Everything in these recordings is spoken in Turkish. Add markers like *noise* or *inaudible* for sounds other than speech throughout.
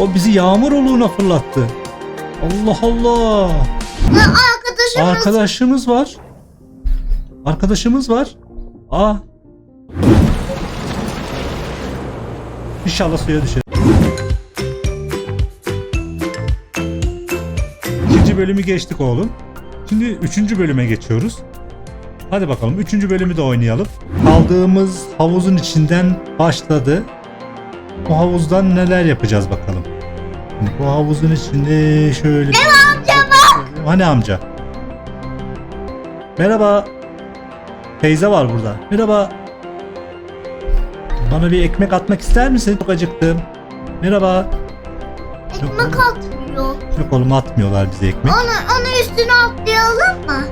O bizi yağmur oluğuna fırlattı. Allah Allah. Arkadaşımız Arkadaşımız var. Arkadaşımız var. Aa. İnşallah suya düşer. İkinci bölümü geçtik oğlum. Şimdi üçüncü bölüme geçiyoruz. Hadi bakalım üçüncü bölümü de oynayalım. Kaldığımız havuzun içinden başladı. Bu havuzdan neler yapacağız bakalım. Bu havuzun içinde şöyle... Ev amca var. Hani amca? Merhaba. Teyze var burada. Merhaba. Bana bir ekmek atmak ister misin? Çok acıktım. Merhaba. ekmek atmıyor. Yok oğlum atmıyorlar bize ekmek. Onu, onu üstüne atlayalım mı?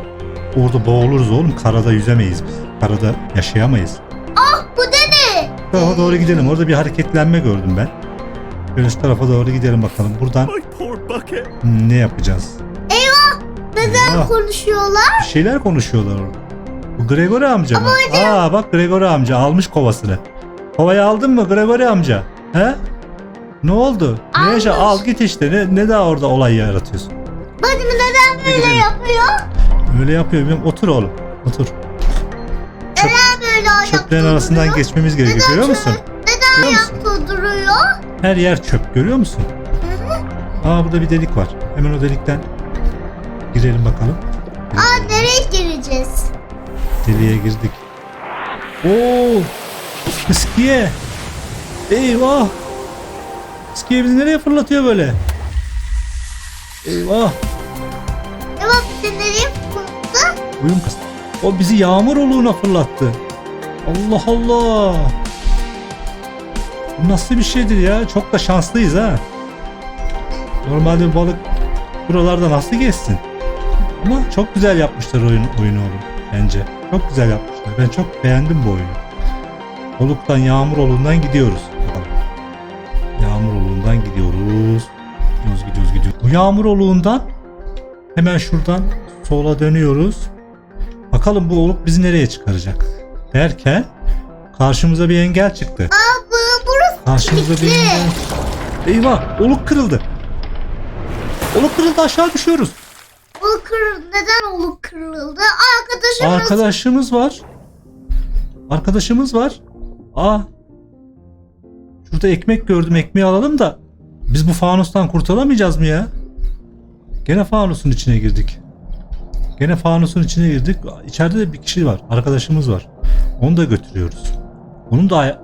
Orada boğuluruz oğlum. Karada yüzemeyiz biz. Karada yaşayamayız. Ah bu. Bu tarafa doğru gidelim. Orada bir hareketlenme gördüm ben. Şöyle şu tarafa doğru gidelim bakalım. Buradan ne yapacağız? Neden Eyvah. konuşuyorlar? Bir şeyler konuşuyorlar orada. Bu Gregory amca mı? Aa bak Gregory amca almış kovasını. Kovayı aldın mı Gregory amca? He? Ne oldu? Ne Almış. yaşa? Al git işte. Ne, ne daha orada olay yaratıyorsun? Bacım neden böyle gidelim. yapıyor? Öyle yapıyor. bilmiyorum. Otur oğlum. Otur. Neden böyle ayakta Çöplerin duruyor? arasından geçmemiz gerekiyor. Neden Görüyor musun? Görüyor musun? ayakta duruyor? Her yer çöp. Görüyor musun? Aa burada bir delik var. Hemen o delikten girelim bakalım. Aa nereye gireceğiz? Deliğe girdik. Oo! Iskiye! Eyvah! Iskiye bizi nereye fırlatıyor böyle? Eyvah! Bir de nereye fırlattı? Uyum kız. O bizi yağmur oluğuna fırlattı. Allah Allah! Nasıl bir şeydir ya? Çok da şanslıyız ha. Normalde balık buralarda nasıl geçsin? Ama çok güzel yapmışlar oyun, oyunu oğlum bence. Çok güzel yapmışlar. Ben çok beğendim bu oyunu. Oluktan yağmur oluğundan gidiyoruz. Yağmur oluğundan gidiyoruz. Gidiyoruz gidiyoruz gidiyoruz. Bu yağmur oluğundan hemen şuradan sola dönüyoruz. Bakalım bu oluk bizi nereye çıkaracak? Derken karşımıza bir engel çıktı. Aa bu, burası Karşımıza bir kilitli. engel. Eyvah oluk kırıldı. Oluk kırıldı aşağı düşüyoruz. Oluk kırıldı. Neden oluk kırıldı? Arkadaşımız Arkadaşımız var. Arkadaşımız var. Aa. Şurada ekmek gördüm. Ekmeği alalım da biz bu fanustan kurtulamayacağız mı ya? Gene fanusun içine girdik. Gene fanusun içine girdik. İçeride de bir kişi var. Arkadaşımız var. Onu da götürüyoruz. Onun da hay-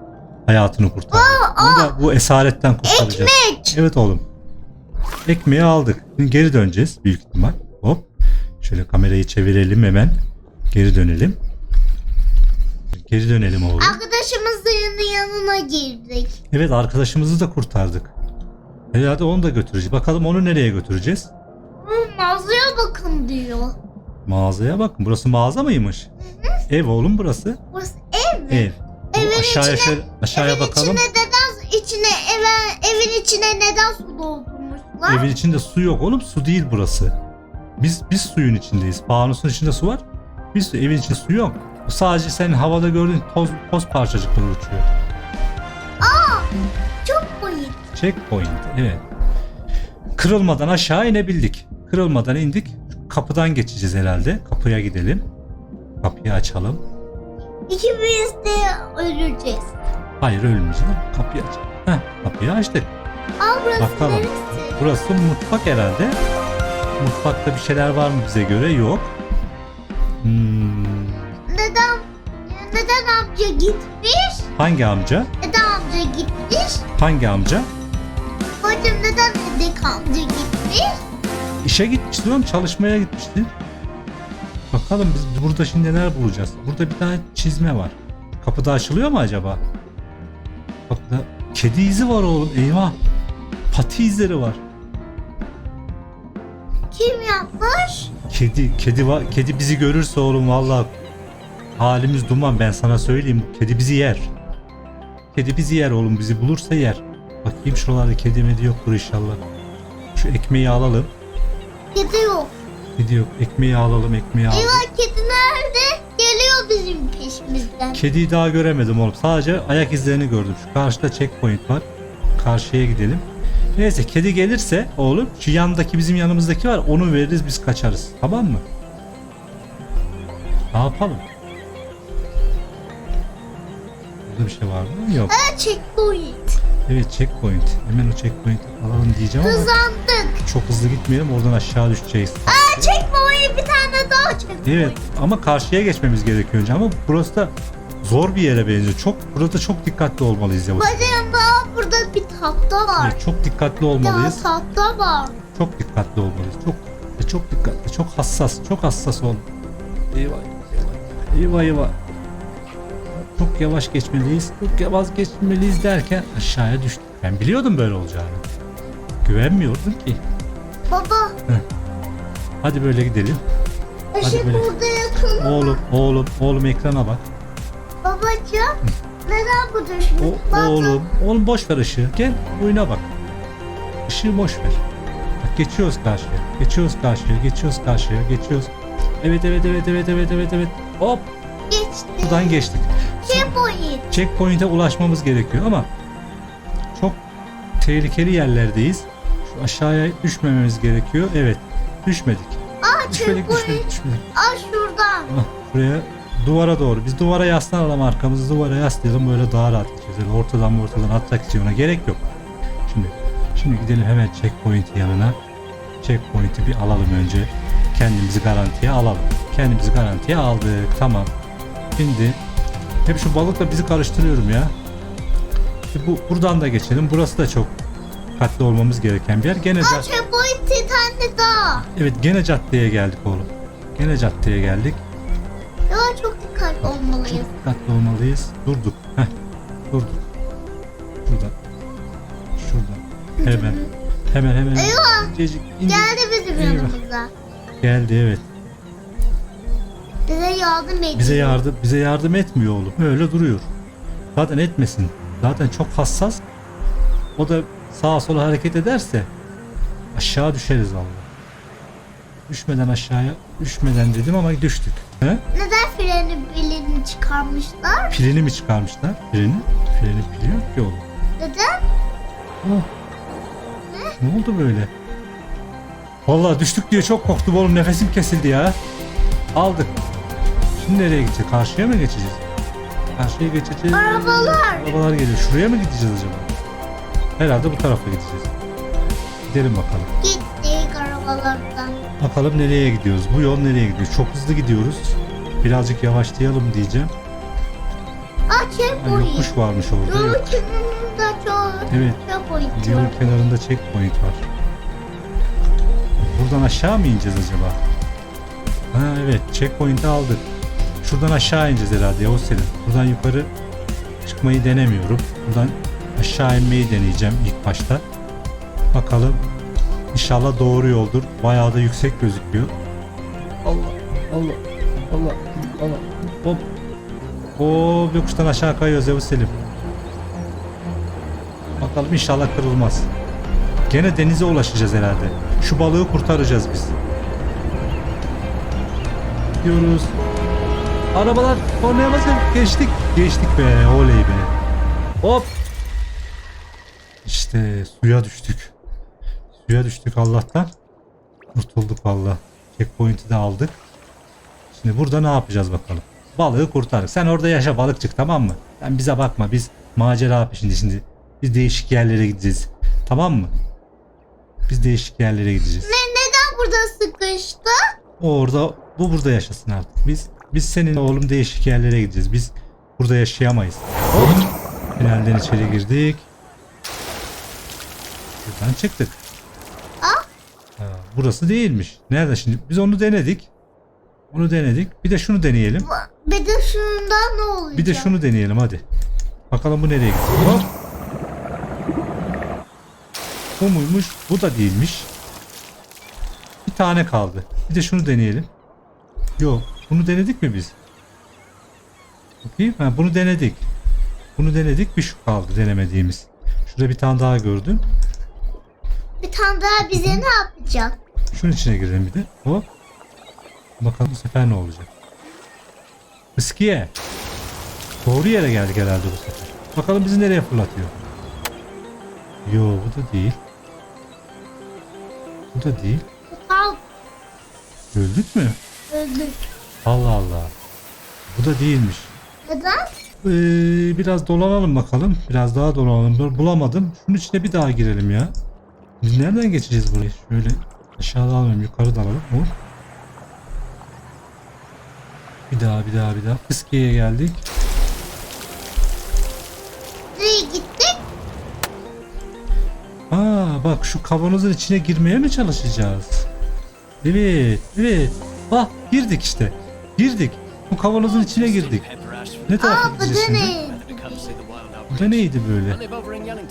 hayatını kurtardık. Onu da bu esaretten kurtaracağız. ekmek. Evet oğlum. Ekmeği aldık. Şimdi geri döneceğiz büyük ihtimal. Hop. Şöyle kamerayı çevirelim hemen. Geri dönelim. Geri dönelim oğlum. Arkadaşımızın yanına girdik. Evet arkadaşımızı da kurtardık. Herhalde onu da götüreceğiz. Bakalım onu nereye götüreceğiz? Hı, mağazaya bakın diyor. Mağazaya bakın. Burası mağaza mıymış? Ev oğlum burası. Burası ev mi? Ev. Bu Evin aşağıya içine- şöyle aşağıya evin bakalım. içine neden içine eve, evin içine neden su doldurmuşlar? Evin içinde su yok oğlum. Su değil burası. Biz biz suyun içindeyiz. Fanusun içinde su var. Biz evin içinde su yok. Bu sadece senin havada gördüğün toz, toz parçacıkları uçuyor. Çok bayık. Checkpoint. Evet. Kırılmadan aşağı inebildik. Kırılmadan indik. Kapıdan geçeceğiz herhalde. Kapıya gidelim. Kapıyı açalım. İkimiz de öleceğiz. Hayır ölmeyeceğiz. Kapıyı aç. Heh, kapıyı açtık. Aa burası Bakalım. neresi? Burası mutfak herhalde. Mutfakta bir şeyler var mı bize göre? Yok. Hmm, Neden neden amca gitmiş? hangi amca? Neden amca gitmiş? Hangi amca? Bacım neden Hedek amca gitmiş? İşe gitmiştir oğlum çalışmaya gitmiştir. Bakalım biz burada şimdi neler bulacağız. Burada bir tane çizme var. Kapıda açılıyor mu acaba? Kapıda kedi izi var oğlum eyvah. Pati izleri var. Kim yapmış? Kedi kedi var. Kedi bizi görürse oğlum vallahi halimiz duman ben sana söyleyeyim. Kedi bizi yer. Kedi bizi yer oğlum bizi bulursa yer. Bakayım şuralarda kedi medi yoktur inşallah. Şu ekmeği alalım. Kedi yok. Kedi yok. Ekmeği alalım ekmeği alalım. Eyvah kedi nerede? Bizim peşimizden. Kediyi daha göremedim oğlum. Sadece ayak izlerini gördüm. Şu karşıda checkpoint var. Karşıya gidelim. Neyse kedi gelirse oğlum şu yandaki bizim yanımızdaki var onu veririz biz kaçarız. Tamam mı? Ne yapalım? Burada bir şey var mı? Yok. Ha checkpoint. Evet checkpoint. Hemen o checkpoint alalım diyeceğim ama Hızlandık. çok hızlı gitmeyelim oradan aşağı düşeceğiz. Ha checkpoint bir tane daha checkpoint. Evet ama karşıya geçmemiz gerekiyor önce ama burası da zor bir yere benziyor. Çok burada çok dikkatli olmalıyız Yavuz. Bacım daha burada bir tahta var. Evet, çok dikkatli Daha olmalıyız. tahta var. Çok dikkatli olmalıyız. Çok e, çok dikkatli, çok hassas, çok hassas ol. Eyvah, eyvah, eyvah, eyvah. Çok yavaş geçmeliyiz. Çok yavaş geçmeliyiz derken aşağıya düştük. Ben biliyordum böyle olacağını. Güvenmiyordum ki. Baba Hadi böyle gidelim. ışık böyle. burada yakın. Oğlum, oğlum, oğlum ekrana bak. Babacığım neden bu düşmüş? O, Bak, oğlum, oğlum boş ver ışığı. Gel oyuna bak. Işığı boş ver. Bak geçiyoruz karşıya. Geçiyoruz karşıya. Geçiyoruz karşıya. Geçiyoruz. Evet evet evet evet evet evet evet. Hop Geçti. buradan geçtik. Checkpoint. Checkpoint'e ulaşmamız gerekiyor ama çok tehlikeli yerlerdeyiz. Şu aşağıya düşmememiz gerekiyor. Evet. Düşmedik. Aa Düşmedik, checkpoint. düşmedik, düşmedik. Aa şuradan. Ah, Buraya duvara doğru. Biz duvara yaslanalım arkamızı duvara yaslayalım böyle daha rahat gideceğiz. Öyle ortadan ortadan atraksiyona gerek yok. Şimdi şimdi gidelim hemen checkpoint'in yanına. Checkpoint'i bir alalım önce. Kendimizi garantiye alalım. Kendimizi garantiye aldık. Tamam. Şimdi hep şu balıkla bizi karıştırıyorum ya. Şimdi bu buradan da geçelim. Burası da çok dikkatli olmamız gereken bir yer. Gene tane daha. evet gene caddeye geldik oğlum. Gene caddeye geldik. Ya çok dikkatli olmalıyız. Çok dikkatli olmalıyız. Durduk. Heh. Durduk. Şuradan. Şuradan. Hemen. Hemen hemen. Eyvah. Geldi bizim Eyvah. yanımıza. Geldi evet. Bize yardım ediyor. Bize yardım bize yardım etmiyor oğlum. Öyle duruyor. Zaten etmesin. Zaten çok hassas. O da sağa sola hareket ederse aşağı düşeriz Allah. Düşmeden aşağıya düşmeden dedim ama düştük. He? Neden freni bilini çıkarmışlar? Pilini mi çıkarmışlar? Pilini? Freni pili yok ki oğlum. Neden? Oh. Ne oldu böyle? Vallahi düştük diye çok korktum oğlum nefesim kesildi ya. Aldık. Şimdi nereye gideceğiz? Karşıya mı geçeceğiz? Karşıya geçeceğiz. Arabalar. Arabalar geliyor. Şuraya mı gideceğiz acaba? Herhalde bu tarafa gideceğiz. Gidelim bakalım. Gittik arabalardan. Bakalım nereye gidiyoruz? Bu yol nereye gidiyor? Çok hızlı gidiyoruz. Birazcık yavaşlayalım diyeceğim. Aa checkpoint. yokuş varmış orada. Yolun Yok. kenarında çok Evet. checkpoint Yolun kenarında checkpoint var. Buradan aşağı mı ineceğiz acaba? Ha evet checkpoint'i aldık. Şuradan aşağı ineceğiz herhalde Yavuz Selim. Buradan yukarı çıkmayı denemiyorum. Buradan aşağı inmeyi deneyeceğim ilk başta. Bakalım. İnşallah doğru yoldur. Bayağı da yüksek gözüküyor. Allah Allah Allah Allah hop. Oo yokuştan aşağı kayıyoruz Yavuz Selim. Bakalım inşallah kırılmaz. Gene denize ulaşacağız herhalde. Şu balığı kurtaracağız biz. Diyoruz. Arabalar kornaya basın. Geçtik. Geçtik be. Oley be. Hop. İşte suya düştük. Suya düştük Allah'tan. Kurtulduk valla. Checkpoint'i de aldık. Şimdi burada ne yapacağız bakalım. Balığı kurtardık. Sen orada yaşa balıkçık tamam mı? Sen bize bakma. Biz macera peşinde şimdi. Biz değişik yerlere gideceğiz. Tamam mı? Biz değişik yerlere gideceğiz. Ne, neden burada sıkıştı? O orada, bu burada yaşasın artık. Biz biz senin oğlum değişik yerlere gideceğiz. Biz burada yaşayamayız. Hop. Tünelden içeri girdik. Buradan çıktık. Ah. Ha, burası değilmiş. Nerede şimdi? Biz onu denedik. Onu denedik. Bir de şunu deneyelim. Bir de şundan ne olacak? Bir de şunu deneyelim hadi. Bakalım bu nereye gidiyor. Hop. Bu muymuş? Bu da değilmiş. Bir tane kaldı. Bir de şunu deneyelim. Yok. Bunu denedik mi biz? Bakayım. Ha, bunu denedik. Bunu denedik. Bir şu kaldı denemediğimiz. Şurada bir tane daha gördüm. Bir tane daha bize ne yapacak? Şunun içine girelim bir de. Hop. Bakalım bu sefer ne olacak. Iskiye. Doğru yere geldik herhalde bu sefer. Bakalım bizi nereye fırlatıyor. Yo bu da değil. Bu da değil. Kal Öldük mü? öldü. Allah Allah. Bu da değilmiş. Neden? Ee, biraz dolanalım bakalım. Biraz daha dolanalım. Bulamadım. Şunun içine bir daha girelim ya. Biz nereden geçeceğiz burayı? Şöyle aşağıda alalım, yukarı da alalım. Hop. Bir daha, bir daha, bir daha. Fıskiye'ye geldik. Nereye gittik? Aa bak şu kavanozun içine girmeye mi çalışacağız? Evet, evet. Bak girdik işte. Girdik. Bu kavanozun içine girdik. Ne tarafa Aa bu gideceğiz şimdi? ne? Bu da neydi böyle?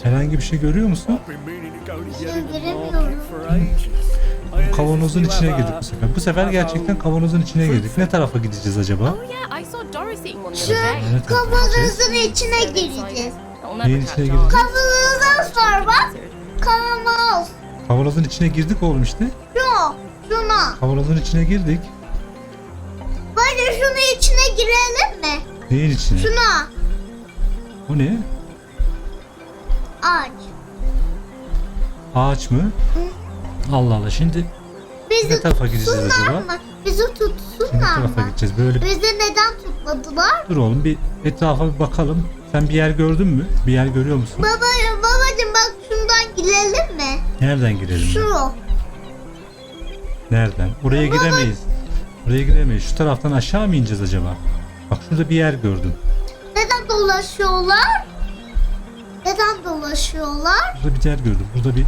Herhangi bir şey görüyor musun? Kavanozun içine girdik bu sefer. Bu sefer gerçekten kavanozun içine girdik. Ne tarafa gideceğiz acaba? Oh Şu gideceğiz? kavanozun içine gireceğiz. Neyin içine on. Kavanozdan sonra bak. Kavanoz. Kavanozun içine girdik oğlum işte. Şu. Şuna. Kavanozun içine girdik. Bence şunun içine girelim mi? Neyin içine? Şuna. Bu ne? Aç. Ağaç mı? Allah Allah şimdi Bizi Ne tarafa gideceğiz acaba? mı? Bizi ne tutsunlar tarafa mı? gideceğiz? Böyle Bizi neden tutmadılar? dur oğlum bir etrafa bir bakalım. Sen bir yer gördün mü? Bir yer görüyor musun? Baba, babacım bak şundan girelim mi? Nereden girelim? Şu. Nereden? Oraya giremeyiz. Oraya giremeyiz. Şu taraftan aşağı mı ineceğiz acaba? Bak şurada bir yer gördüm. Neden dolaşıyorlar? Neden dolaşıyorlar? Burada bir yer gördüm. Burada bir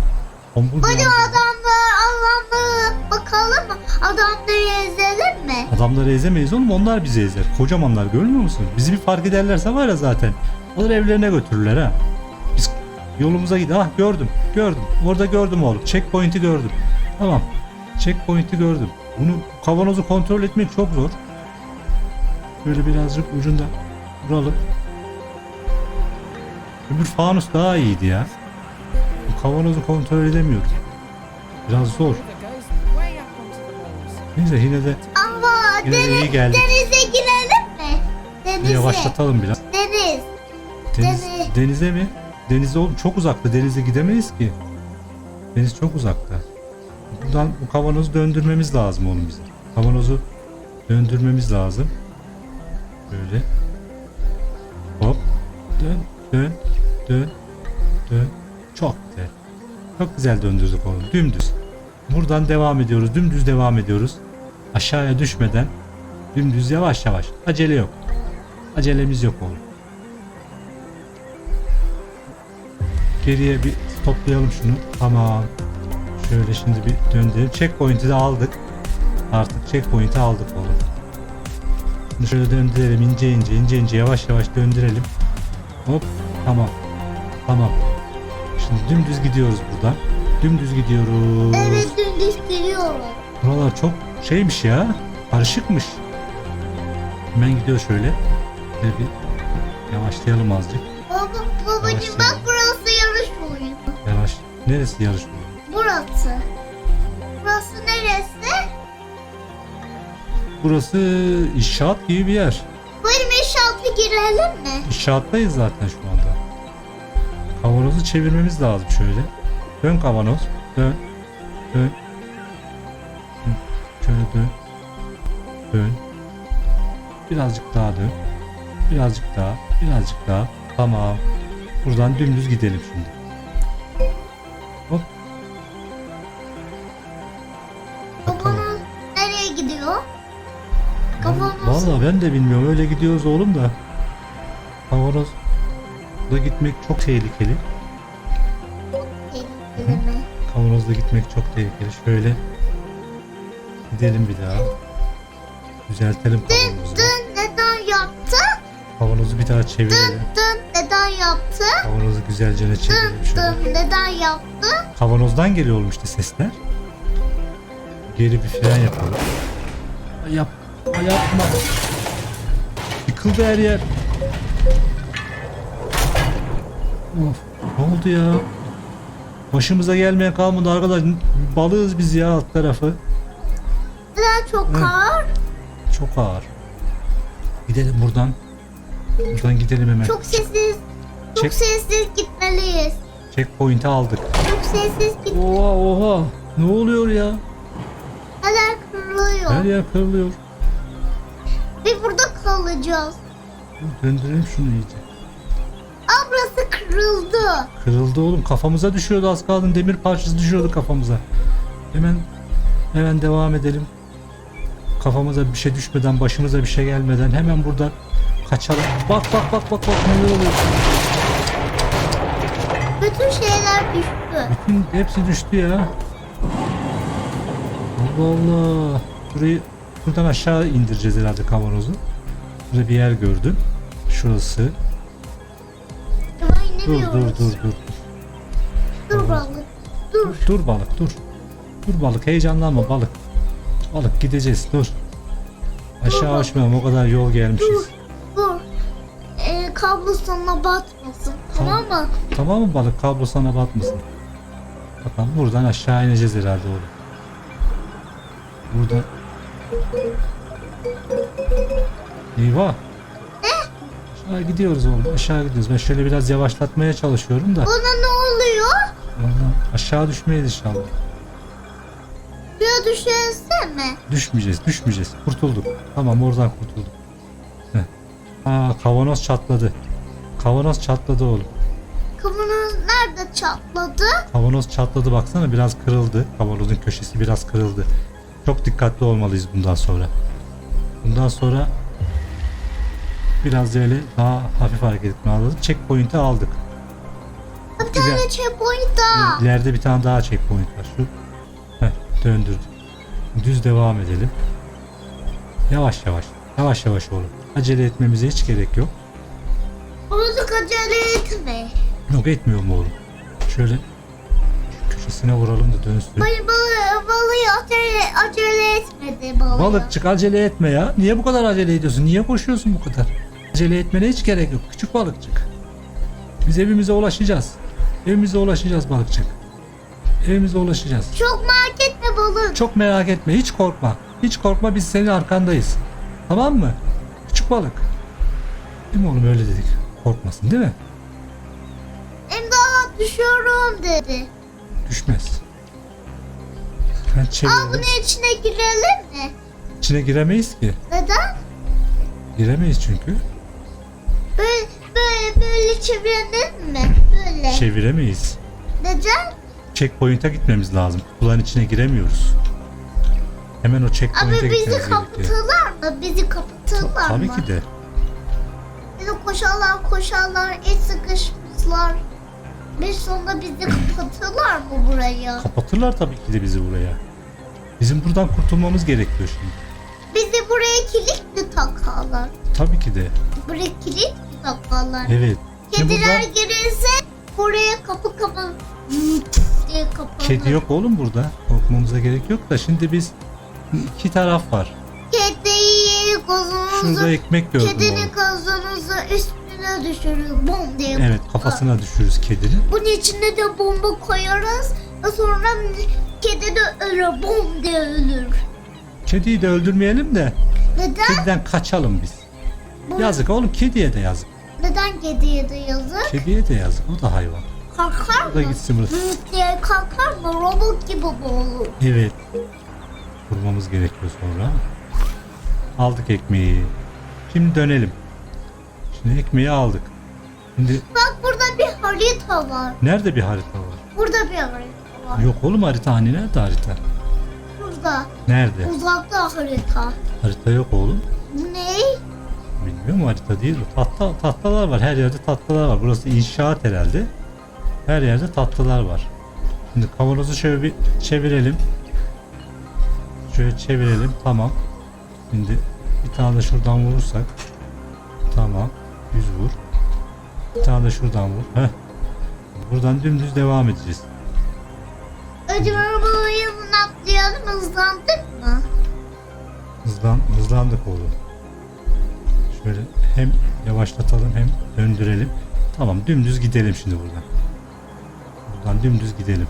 bir Hadi adamlar, adamları bakalım mı? Adamları ezelim mi? Adamları ezemeyiz oğlum onlar bizi ezer. Kocamanlar görmüyor musun? Bizi bir fark ederlerse var ya zaten. Alır evlerine götürürler ha. Biz yolumuza gidelim. Ah gördüm gördüm. Orada gördüm oğlum. Checkpoint'i gördüm. Tamam. Checkpoint'i gördüm. Bunu kavanozu kontrol etmek çok zor. Böyle birazcık ucunda vuralım. Öbür fanus daha iyiydi ya. Bu kavanozu kontrol edemiyordum. Biraz zor. Neyse yine de Ama Yine de iyi deniz, geldik. denize girelim mi? Denize. yavaşlatalım biraz. Deniz. Deniz, Deniz. denize mi? Denize oğlum çok uzakta. Denize gidemeyiz ki. Deniz çok uzakta. Buradan bu kavanozu döndürmemiz lazım oğlum bizim. Kavanozu döndürmemiz lazım. Böyle. Hop. Dön, dön, dön, dön. Çok güzel. Çok güzel döndürdük oğlum. Dümdüz. Buradan devam ediyoruz. Dümdüz devam ediyoruz. Aşağıya düşmeden dümdüz yavaş yavaş. Acele yok. Acelemiz yok oğlum. Geriye bir toplayalım şunu. Tamam. Şöyle şimdi bir döndürelim. Checkpoint'i de aldık. Artık checkpoint'i aldık oğlum. Bunu şöyle döndürelim ince ince ince ince yavaş yavaş döndürelim. Hop tamam. Tamam. Şimdi dümdüz gidiyoruz buradan. Dümdüz gidiyoruz. Evet dümdüz giriyorum. Buralar çok şeymiş ya. Karışıkmış. Hemen gidiyor şöyle. Şöyle bir yavaşlayalım azıcık. Baba, babacım bak burası yarış oyunu. Yavaş. Neresi yarış oyunu? Burası. Burası neresi? Burası inşaat gibi bir yer. Benim inşaatı girelim mi? İnşaattayız zaten şu anda. Kavanozu çevirmemiz lazım şöyle. Dön kavanoz. Dön. Dön. Şöyle dön. Dön. Birazcık daha dön. Birazcık daha. Birazcık daha. Tamam. Buradan dümdüz gidelim şimdi. Hop. Bakalım. Kavanoz nereye gidiyor? Kavanoz. Vallahi ben de bilmiyorum. Öyle gidiyoruz oğlum da. Kavanoz da gitmek çok tehlikeli. Mi? Kavanozda gitmek çok tehlikeli. Şöyle gidelim bir daha. Düzeltelim kavanozu. Dın neden yaptı? Kavanozu bir daha çevirelim. Dın neden yaptı? Kavanozu güzelce ne çevirelim şöyle. dın neden yaptı? Kavanozdan geliyor oğlum işte sesler. Geri bir fren yapalım. Ay Yap, ay yapma. Yıkıldı her yer. Of, ne oldu ya? Başımıza gelmeyen kalmadı arkadaş. Balığız biz ya alt tarafı. Neden çok Hı. ağır? Çok ağır. Gidelim buradan. Buradan gidelim hemen. Çok sessiz. Çok Çek. sessiz gitmeliyiz. Checkpoint'i aldık. Çok sessiz git. Oha oha. Ne oluyor ya? Her yer kırılıyor. Her yer kırılıyor. Biz burada kalacağız. Döndürelim şunu iyice. Kırıldı. Kırıldı oğlum kafamıza düşüyordu az kaldı demir parçası düşüyordu kafamıza. Hemen hemen devam edelim. Kafamıza bir şey düşmeden başımıza bir şey gelmeden hemen buradan kaçalım. Bak bak bak bak bak neler oluyor. Bütün şeyler düştü. Bütün hepsi düştü ya. Allah Allah. Burayı buradan aşağı indireceğiz herhalde kavanozu. Burada bir yer gördüm. Şurası. Dur dur dur dur. Dur balık. Dur. Dur balık dur. Dur balık heyecanlanma balık. Balık gideceğiz dur. Aşağı Dur. uçmayalım o kadar yol gelmişiz. Dur. Dur. Ee, kablo sana batmasın. Tamam mı? Tamam mı balık kablo sana batmasın. Bakalım buradan aşağı ineceğiz herhalde oğlum. Burada. Eyvah. Aşağı gidiyoruz oğlum aşağı gidiyoruz. Ben şöyle biraz yavaşlatmaya çalışıyorum da. Buna ne oluyor? Vallahi aşağı düşmeyiz inşallah. Suya düşersene. Düşmeyeceğiz, düşmeyeceğiz. Kurtulduk. Tamam oradan kurtulduk. Heh. Aa kavanoz çatladı. Kavanoz çatladı oğlum. Kavanoz nerede çatladı? Kavanoz çatladı baksana biraz kırıldı. Kavanozun köşesi biraz kırıldı. Çok dikkatli olmalıyız bundan sonra. Bundan sonra biraz böyle daha hafif hareket etmeliyiz. Checkpoint'i aldık. Bir tane checkpoint daha. İleride bir tane daha checkpoint var. Şu Heh, döndürdük. Düz devam edelim. Yavaş yavaş. Yavaş yavaş oğlum. Acele etmemize hiç gerek yok. Balık acele etme. Yok etmiyor mu oğlum? Şöyle köşesine vuralım da dönsün. Hayır balığı, balığı acele, acele etmedi balığı. Balıkçık acele etme ya. Niye bu kadar acele ediyorsun? Niye koşuyorsun bu kadar? Acele etmene hiç gerek yok. Küçük balıkçık. Biz evimize ulaşacağız. Evimize ulaşacağız balıkçık. Evimize ulaşacağız. Çok merak etme balık. Çok merak etme. Hiç korkma. Hiç korkma. Biz senin arkandayız. Tamam mı? Küçük balık. Değil mi oğlum öyle dedik. Korkmasın değil mi? İmdat düşüyorum dedi. Düşmez. Ben Aa bunun içine girelim mi? İçine giremeyiz ki. Neden? Giremeyiz çünkü. Böyle çevirelim mi? Böyle. Çeviremeyiz. Neden? Checkpoint'e gitmemiz lazım. Kutuların içine giremiyoruz. Hemen o Abi checkpoint'e bizi gitmemiz gerekiyor. kapatırlar mı? Bizi kapatırlar Tabii mı? ki de. Bizi koşarlar koşarlar hiç sıkışmışlar. Bir sonra bizi *clears throat* kapatırlar mı buraya? Kapatırlar tabii ki de bizi buraya. Bizim buradan kurtulmamız gerekiyor şimdi. Bizi buraya kilit mi takarlar? Tabii ki de. Buraya kilit mi takarlar? Evet. Kediler buradan gelirse buraya kapı kapan diye kapanır. kedi yok oğlum burada. Korkmamıza gerek yok da şimdi biz iki taraf var. Kediyi Şurada gazonuzu, ekmek gördüm kedinin gazonuzu üstüne düşürür. Bom diye. Evet kafasına düşürürüz kedinin. Bunun içine de bomba koyarız. Sonra kedi de ölür. Bom diye ölür. Kediyi de öldürmeyelim de Neden? kediden kaçalım biz. Bu- Yazık oğlum kediye de yazık. Neden kediye de yazık? Kediye de yazık. O da hayvan. Kalkar O da mı? gitsin burası. Büyük diye kalkar mı? Robot gibi bu olur. Evet. Vurmamız gerekiyor sonra. Aldık ekmeği. Şimdi dönelim. Şimdi ekmeği aldık. Şimdi Bak burada bir harita var. nerede bir harita var? Burada bir harita var. Yok oğlum harita hani nerede harita? Burada. Nerede? Uzakta harita. Harita yok oğlum. Bu ne? Bilmiyorum harita değil o. Tahta, tahtalar var. Her yerde tahtalar var. Burası inşaat herhalde. Her yerde tahtalar var. Şimdi kavanozu şöyle bir çevirelim. Şöyle çevirelim. Tamam. Şimdi bir tane de şuradan vurursak. Tamam. Yüz vur. Bir tane de şuradan vur. Heh. Buradan dümdüz devam edeceğiz. Acaba bu yazın atlayalım hızlandık mı? Hızlan, hızlandık oğlum. Şöyle hem yavaşlatalım hem döndürelim. Tamam dümdüz gidelim şimdi buradan. Buradan dümdüz gidelim.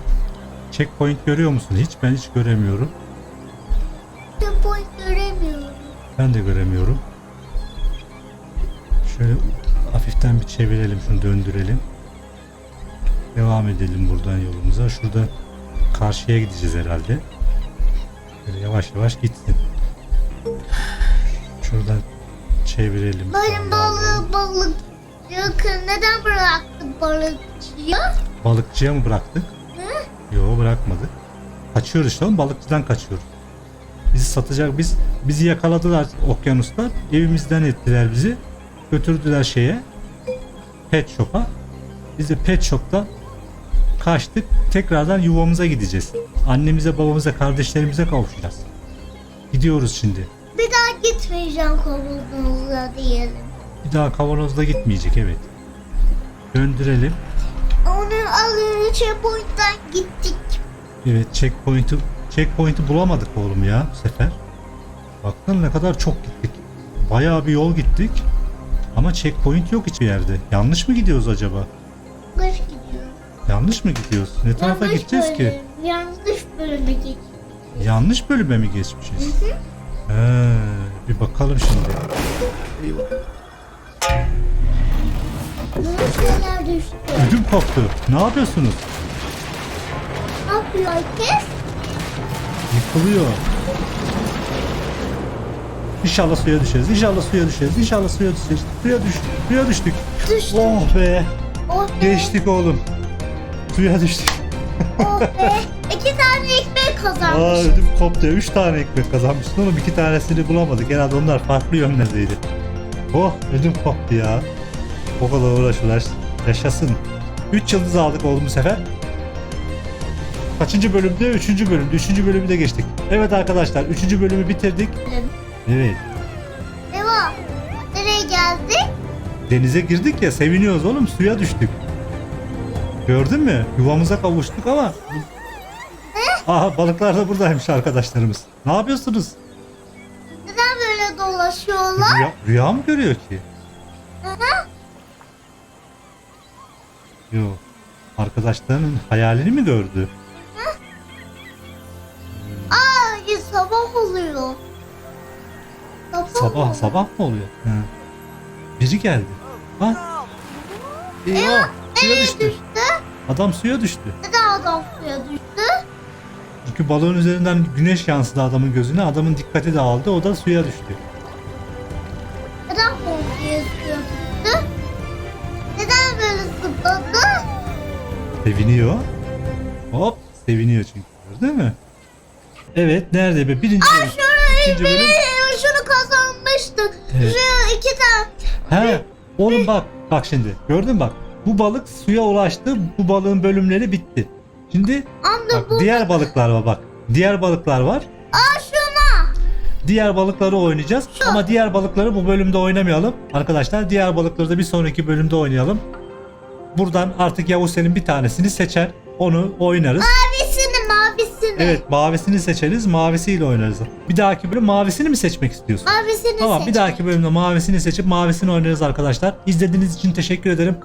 Checkpoint görüyor musun? Hiç ben hiç göremiyorum. Checkpoint göremiyorum. Ben de göremiyorum. Şöyle hafiften bir çevirelim şunu döndürelim. Devam edelim buradan yolumuza. Şurada karşıya gideceğiz herhalde. Böyle yavaş yavaş gitsin. Çevirelim. Benim balık. Yakın neden bıraktın balıkçıyı? Balıkçıya mı bıraktık? Hı? Yok bırakmadık. Kaçıyoruz işte oğlum balıkçıdan kaçıyoruz. Bizi satacak biz bizi yakaladılar okyanuslar. Evimizden ettiler bizi. Götürdüler şeye. Pet shop'a. Biz de pet shop'ta kaçtık. Tekrardan yuvamıza gideceğiz. Annemize, babamıza, kardeşlerimize kavuşacağız. Gidiyoruz şimdi. Bir daha gitmeyeceğim kovulduğunuzda diyelim. Bir daha kavanozda gitmeyecek evet. Döndürelim. Onu alın checkpoint'ten gittik. Evet checkpoint'i checkpoint'i bulamadık oğlum ya bu sefer. Baktın ne kadar çok gittik. Bayağı bir yol gittik. Ama checkpoint yok hiçbir yerde. Yanlış mı gidiyoruz acaba? Yanlış gidiyorum. Yanlış mı gidiyoruz? Ne tarafa Yanlış gideceğiz ki? bölüm, Yanlış bölüme geç. Yanlış bölüme mi geçmişiz? He, bir bakalım şimdi. Şeyler düştü. Ödüm koptu. Ne yapıyorsunuz? Ne yapıyor herkes? Yıkılıyor. İnşallah suya düşeriz. İnşallah suya düşeriz. İnşallah suya düşeriz. Suya düş. Suya düştük. Düştü. Oh be. Oh be. Geçtik oğlum. Suya düştük. Oh be. *laughs* Aa kazanmış. ödüm koptu. Üç tane ekmek kazanmışsın oğlum. iki tanesini bulamadık. Herhalde onlar farklı yönlerdeydi. Oh ödüm koptu ya. O kadar uğraşırlar. Yaşasın. Üç yıldız aldık oğlum bu sefer. Kaçıncı bölümde? Üçüncü bölümde. Üçüncü bölümü de geçtik. Evet arkadaşlar. Üçüncü bölümü bitirdik. Evet. Devam. Nereye geldik? Denize girdik ya seviniyoruz oğlum. Suya düştük. Gördün mü? Yuvamıza kavuştuk ama... Aha balıklar da buradaymış arkadaşlarımız. Ne yapıyorsunuz? Neden böyle dolaşıyorlar? Rüya, rüya mı görüyor ki? Yok. Arkadaşlarının hayalini mi gördü? Aa ya sabah oluyor. Sabah, Sabah oluyor. sabah mı oluyor? Ha. Biri geldi. Ha? Eyvah! Suya düştü? Adam suya düştü. Neden adam suya düştü? Çünkü balığın üzerinden güneş yansıdı adamın gözüne. Adamın dikkati dağıldı. O da suya düştü. Neden komşuya suya düştü? Neden böyle zıpladı? Seviniyor. Hop seviniyor çünkü. Gördün mü? Evet nerede be? Birinci bölüm. Şurayı İkinci bölüm. şunu kazanmıştık. Evet. Şu iki tane. He. Oğlum bak. Bak şimdi. Gördün mü bak. Bu balık suya ulaştı. Bu balığın bölümleri bitti. Şimdi bak bu. diğer balıklar var bak. Diğer balıklar var. Aa şuna. Diğer balıkları oynayacağız. Ama diğer balıkları bu bölümde oynamayalım. Arkadaşlar diğer balıkları da bir sonraki bölümde oynayalım. Buradan artık Yavuz senin bir tanesini seçer. Onu oynarız. Mavisini mavisini. Evet mavisini seçeriz. Mavisiyle oynarız. Bir dahaki bölüm mavisini mi seçmek istiyorsun? Mavisini Tamam seç. bir dahaki bölümde mavisini seçip mavisini oynarız arkadaşlar. İzlediğiniz için teşekkür ederim.